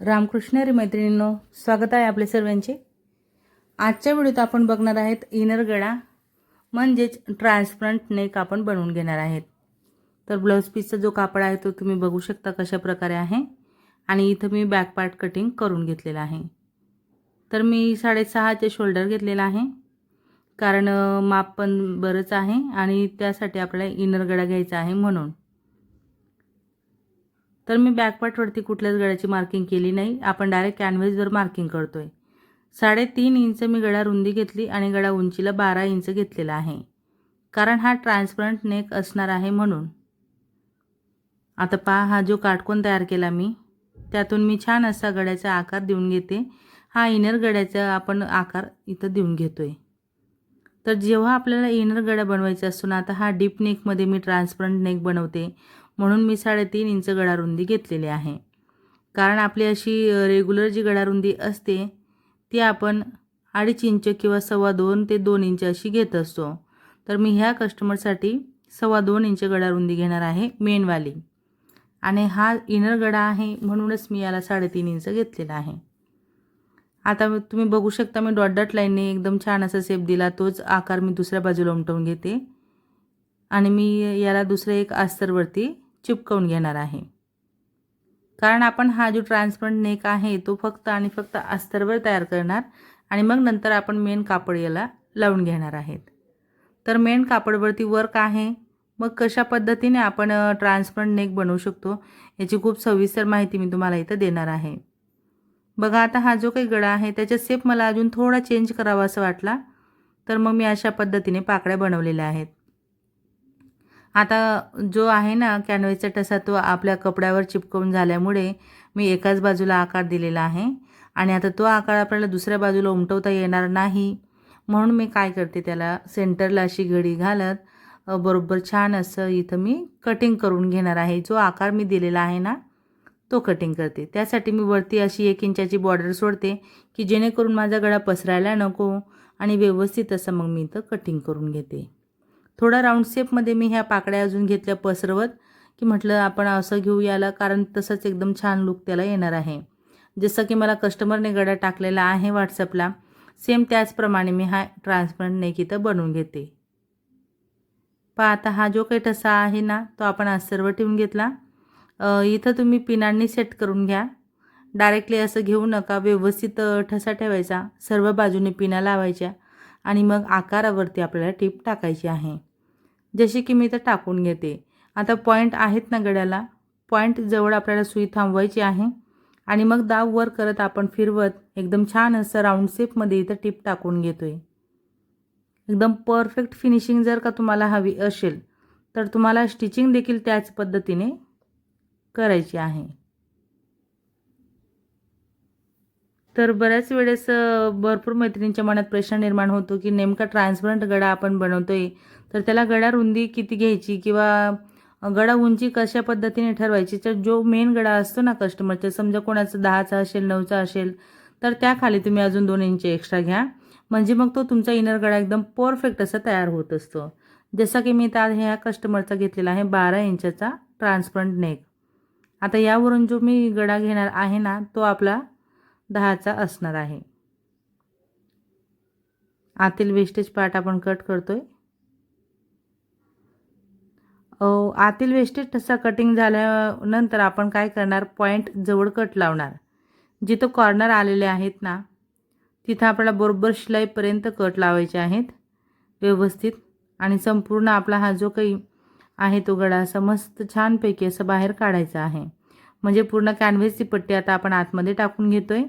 रामकृष्ण रे मैत्रिणींनो स्वागत आहे आपले सर्वांचे. आजच्या व्हिडिओत आपण बघणार आहेत इनर गळा म्हणजेच ट्रान्सपरंट नेक आपण बनवून घेणार आहेत. तर ब्लाऊज पीसचा जो कापड आहे तो तुम्ही बघू शकता कशा प्रकारे आहे आणि इथं मी बॅक पार्ट कटिंग करून घेतलेला आहे. तर मी साडेसहाचे शोल्डर घेतलेला आहे कारण माप पण बरंच आहे आणि त्यासाठी आपल्याला इनर गळा घ्यायचा आहे म्हणून. तर मी बॅकपार्टवरती कुठल्याच गळ्याची मार्किंग केली नाही. आपण डायरेक्ट कॅनव्हेसवर मार्किंग करतो आहे साडेतीन इंच मी गळा रुंदी घेतली आणि गळा उंचीला बारा इंच घेतलेला आहे. कारण हा ट्रान्सपरंट नेक असणार आहे म्हणून. आता पहा हा जो काटकोन तयार केला मी त्यातून मी छान असा गड्याचा आकार देऊन घेते. हा इनर गड्याचा आपण आकार इथं देऊन घेतो आहे तर जेव्हा आपल्याला इनर गड्या बनवायचा असतो ना आता हा डीप नेकमध्ये मी ट्रान्सपरंट नेक बनवते. म्हणून मी साडेतीन इंच गळारुंदी घेतलेली आहे. कारण आपली अशी रेग्युलर जी गळारुंदी असते ती आपण अडीच इंच किंवा सव्वा दोन ते दोन इंच अशी घेत असतो. तर मी ह्या कस्टमरसाठी सव्वा दोन इंच गळारुंदी घेणार आहे मेनवाली आणि हा इनर गडा आहे म्हणूनच मी याला साडेतीन इंच घेतलेला आहे. आता तुम्ही बघू शकता मी डॉट डॉट लाईनने एकदम छान असा सेप दिला तोच आकार मी दुसऱ्या बाजूला उमटवून घेते. आणि मी याला दुसऱ्या एक अस्तरवरती चिपकवून घेणार आहे. कारण आपण हा जो ट्रान्सपरंट नेक आहे तो फक्त आणि फक्त अस्तरवर तयार करणार आणि मग नंतर आपण मेन कापड याला लावून घेणार आहेत. तर मेन कापडवरती वर्क आहे. मग कशा पद्धतीने आपण ट्रान्सपरंट नेक बनवू शकतो याची खूप सविस्तर माहिती मी तुम्हाला इथं देणार आहे. बघा आता हा जो काही गळा आहे त्याचा सेप मला अजून थोडा चेंज करावा असं वाटला तर मग मी अशा पद्धतीने पाकळ्या बनवलेल्या आहेत. आता जो आहे ना कॅनव्हेसचा टसा तो आपल्या कपड्यावर चिपकवून झाल्यामुळे मी एकाच बाजूला आकार दिलेला आहे. आणि आता तो आकार आपल्याला दुसऱ्या बाजूला उमटवता येणार नाही. म्हणून मी काय करते त्याला सेंटरला अशी घडी घालत बरोबर छान असं इथं मी कटिंग करून घेणार आहे. जो आकार मी दिलेला आहे ना तो कटिंग करते. त्यासाठी मी वरती अशी एक इंचाची बॉर्डर सोडते की जेणेकरून माझा गळा पसरायला नको आणि व्यवस्थित असं मग मी इथं कटिंग करून घेते. थोडा राऊंड शेपमध्ये मी ह्या पाकड्या अजून घेतल्या पसरवत की म्हटलं आपण असं घेऊ याला कारण तसंच एकदम छान लुक त्याला येणार आहे. जसं की मला कस्टमरने गडा टाकलेला आहे व्हॉट्सअपला सेम त्याचप्रमाणे मी हा ट्रान्सपरंट नेक इथं बनवून घेते. पहा आता हा जो काही ठसा आहे ना तो आपण आज सर्व ठेवून घेतला. इथं तुम्ही पिनांनी सेट करून घ्या. डायरेक्टली असं घेऊ नका व्यवस्थित ठसा ठेवायचा. सर्व बाजूने पिना लावायच्या आणि मग आकारावरती आपल्याला टीप टाकायची आहे. जशी की मी इथं टाकून घेते. आता पॉईंट आहेत ना गड्याला? पॉईंट जवळ आपल्याला सुई थांबवायची आहे. आणि मग दाव वर करत आपण फिरवत एकदम छान असं राऊंड शेपमध्ये इथं टीप टाकून घेतो आहे एकदम परफेक्ट फिनिशिंग जर का तुम्हाला हवी असेल तर तुम्हाला स्टिचिंग देखील त्याच पद्धतीने करायची आहे. तर बऱ्याच वेळेस भरपूर मैत्रिणींच्या मनात प्रश्न निर्माण होतो की नेमका ट्रान्सपरंट गडा आपण बनवतो आहे तर त्याला गडा रुंदी किती घ्यायची किंवा गडा उंची कशा पद्धतीने ठरवायची? तर जो मेन गडा असतो ना कस्टमरचा समजा कोणाचा दहाचा असेल नऊचा असेल तर त्याखाली तुम्ही अजून दोन इंच एक्स्ट्रा घ्या. म्हणजे मग तो तुमचा इनर गळा एकदम परफेक्ट असा तयार होत असतो. जसा की मी त्या ह्या कस्टमरचा घेतलेला आहे बारा इंचाचा ट्रान्सपरंट नेक आता यावरून जो मी गडा घेणार आहे ना तो आपला दहाचा असणार आहे. आतील वेस्टेज पार्ट आपण कट करतोय. आहे आतील वेस्टेज ठसा कटिंग झाल्यानंतर आपण काय करणार? पॉईंट जवळ कट लावणार. जिथं कॉर्नर आलेले आहेत ना तिथं आपल्याला बरोबर शिलाईपर्यंत कट लावायचे आहेत. व्यवस्थित. आणि संपूर्ण आपला हा जो काही आहे तो गडा असा मस्त छानपैकी असं बाहेर काढायचा आहे. म्हणजे पूर्ण कॅनव्हेसची पट्टी आता आपण आतमध्ये टाकून घेतो आहे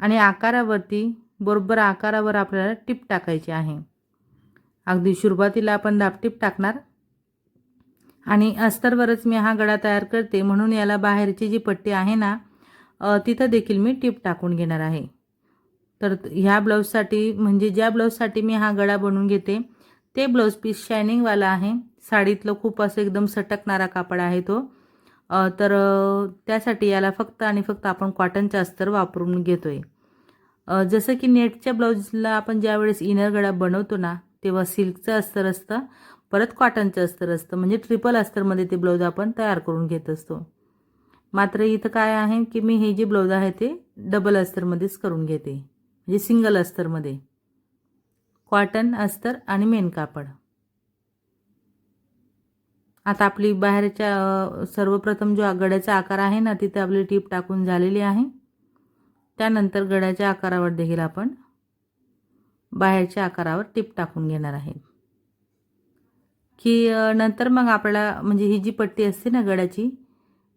आणि आकारावरती बरोबर आकारावर आपल्याला टिप टाकायची आहे. अगदी सुरुवातीला आपण दाबटीप टाकणार. आणि अस्तरवरच मी हा गडा तयार करते. म्हणून याला बाहेरची जी पट्टी आहे ना तिथं देखील मी टिप टाकून घेणार आहे. तर ह्या ब्लाऊजसाठी म्हणजे ज्या ब्लाऊजसाठी मी हा गळा बनवून घेते ते ब्लाऊज पीस शायनिंगवाला आहे. साडीतलं खूप असं एकदम सटकणारा कापड आहे तो. तर त्यासाठी याला फक्त आणि फक्त आपण कॉटनचा अस्तर वापरून घेतो आहे जसं की नेटच्या ब्लाऊजला आपण ज्यावेळेस इनर गळा बनवतो ना तेव्हा सिल्कचं अस्तर असतं. परत कॉटनचं अस्तर असतं. म्हणजे ट्रिपल अस्तरमध्ये ते ब्लाऊज आपण तयार करून घेत असतो. मात्र इथं काय आहे की मी हे जे ब्लाऊज आहे ते डबल अस्तरमध्येच करून घेते. म्हणजे सिंगल अस्तरमध्ये. कॉटन अस्तर आणि मेन कापड. आता आपली बाहेरच्या सर्वप्रथम जो गड्याचा आकार आहे ना तिथे आपली टीप टाकून झालेली आहे. त्यानंतर गड्याच्या आकारावर देखील आपण बाहेरच्या आकारावर टीप टाकून घेणार आहे. की नंतर मग आपल्याला म्हणजे ही जी पट्टी असते ना गडाची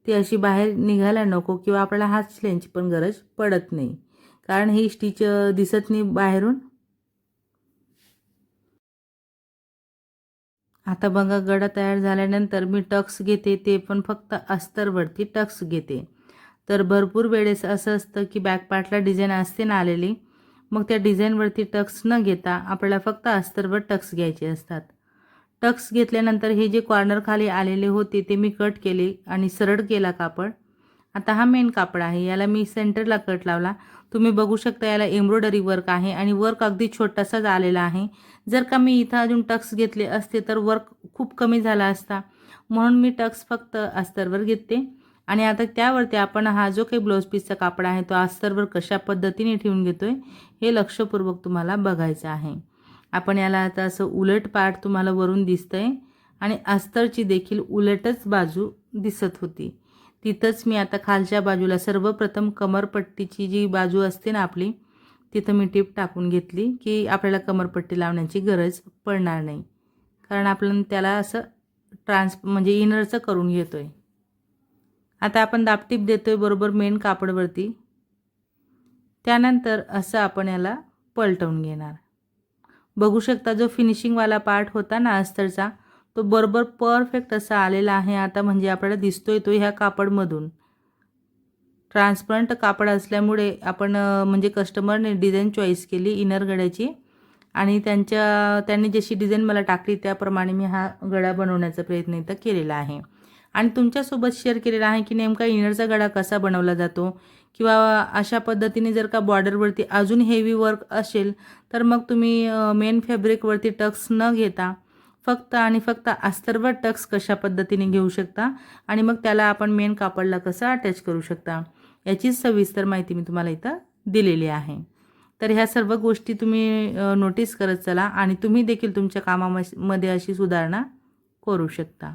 ती अशी बाहेर निघायला नको किंवा आपल्याला हात शिलायची पण गरज पडत नाही. कारण ही स्टिच दिसत नाही बाहेरून. आता बघा गडा तयार झाल्यानंतर मी टक्स घेते ते पण फक्त अस्तरवरती टक्स घेते. तर भरपूर वेळेस असं असतं की बॅकपार्टला डिझाईन असते ना आलेली मग त्या डिझाईनवरती टक्स न घेता आपल्याला फक्त अस्तरवर टक्स घ्यायचे असतात. टक्स घेतल्यानंतर हे जे कॉर्नर खाली आलेले होते ते मी कट केले आणि सरळ केला कापड. आता हा मेन कापड आहे याला मी सेंटरला कट लावला. तुम्ही बघू शकता याला एम्ब्रॉयडरी वर्क आहे आणि वर्क अगदी छोटासाच आलेला आहे. जर का मी इथं अजून टक्स घेतले असते तर वर्क खूप कमी झाला असता. म्हणून मी टक्स फक्त अस्तरवर घेते आणि आता त्यावरती आपण हा जो काही ब्लाऊज पीसचा कापड आहे तो अस्तरवर कशा पद्धतीने ठेवून घेतोय हे लक्षपूर्वक तुम्हाला बघायचं आहे. आपण याला आता असं उलट पाठ तुम्हाला वरून दिसतंय. आणि अस्तरची देखील उलटच बाजू दिसत होती. तिथंच मी आता खालच्या बाजूला सर्वप्रथम कमरपट्टीची जी बाजू असते ना आपली तिथं मी टीप टाकून घेतली की आपल्याला कमरपट्टी लावण्याची गरज पडणार नाही. कारण आपण त्याला असं ट्रान्स म्हणजे इनरचं करून घेतो आहे आता आपण दापटीप देतो आहे बरोबर मेन कापडवरती. त्यानंतर असं आपण याला पलटवून घेणार. बघू शकता जो फिनिशिंगवाला पार्ट होता ना अस्तरचा तो बरोबर परफेक्ट असा आलेला आहे. आता म्हणजे आपल्याला दिसतोय तो ह्या कापडमधून. ट्रान्सपरंट कापड असल्यामुळे आपण म्हणजे कस्टमरने डिझाईन चॉईस केली इनर गड्याची आणि त्यांच्या त्यांनी जशी डिझाईन मला टाकली त्याप्रमाणे मी हा गडा बनवण्याचा प्रयत्न इथं केलेला आहे. आणि तुमच्यासोबत शेअर केलेला आहे की नेमका इनरचा गडा कसा बनवला जातो? किंवा अशा पद्धतीने जर का बॉर्डरवरती अजून हेवी वर्क असेल तर मग तुम्ही मेन फॅब्रिकवरती टक्स न घेता फक्त आणि फक्त अस्तरवर टक्स कशा पद्धतीने घेऊ शकता आणि मग त्याला आपण मेन कापडला कसं अटॅच करू शकता याचीच सविस्तर माहिती मी तुम्हाला इथं दिलेली आहे. तर ह्या सर्व गोष्टी तुम्ही नोटीस करत चला आणि तुम्ही देखील तुमच्या कामामध्ये अशी सुधारणा करू शकता.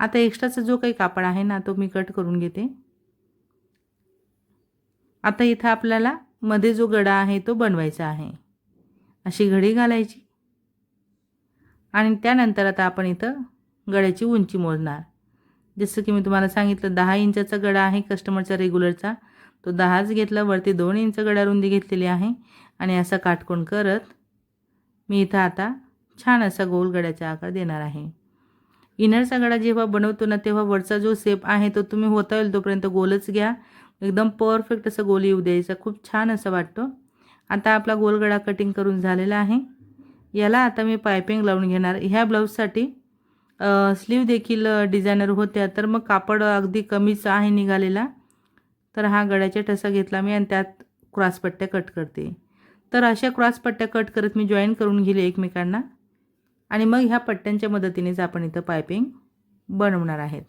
आता एक्स्ट्राचा जो काही कापड आहे ना तो मी कट करून घेते. आता इथं आपल्याला मध्ये जो गडा आहे तो बनवायचा आहे. अशी घडी घालायची. आणि त्यानंतर आता आपण इथं गड्याची उंची मोजणार. जसं की मी तुम्हाला सांगितलं दहा इंचाचा गडा आहे कस्टमरचा रेग्युलरचा. तो दहाच घेतला वरती दोन इंच गडा रुंदी घेतलेली आहे. आणि असा काटकोण करत मी इथं आता छान असा गोल गड्याचा आकार देणार आहे. इनरचा गडा जेव्हा बनवतो ना तेव्हा वरचा जो सेप आहे तो तुम्ही होता येईल तोपर्यंत गोलच घ्या. एकदम परफेक्ट असं गोल येऊ द्यायचा. खूप छान असं वाटतो. आता आपला गोलगडा कटिंग करून झालेला आहे. याला आता मी पायपिंग लावून घेणार. ह्या ब्लाऊजसाठी स्लीव देखील डिझायनर होत्या तर मग कापड अगदी कमीच आहे निघालेला. तर हा गड्याचा ठसा घेतला मी आणि त्यात क्रॉसपट्ट्या कट करते. तर अशा क्रॉसपट्ट्या कट करत मी जॉईन करून घेले एकमेकांना. आणि मग ह्या पट्ट्यांच्या मदतीनेच आपण इथं पायपिंग बनवणार आहेत.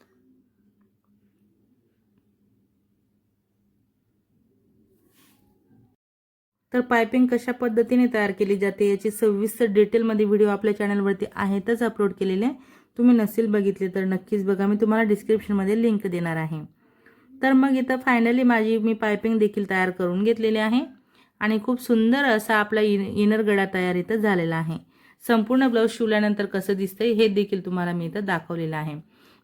तर पायपिंग कशा पद्धतीने तयार केली जाते याची सविस्तर डिटेलमध्ये व्हिडिओ आपल्या चॅनलवरती आहेतच अपलोड केलेले. तुम्ही नसेल बघितले तर नक्कीच बघा. मी तुम्हाला डिस्क्रिप्शनमध्ये लिंक देणार आहे. तर मग इथं फायनली माझी मी पायपिंग देखील तयार करून घेतलेली आहे. आणि खूप सुंदर असा आपला इन इनर गडा तयार इथं झालेला आहे. संपूर्ण ब्लाऊज शिवल्यानंतर कसं दिसतंय हे देखील तुम्हाला मी इथं दाखवलेलं आहे.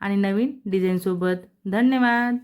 आणि नवीन डिझाईनसोबत धन्यवाद.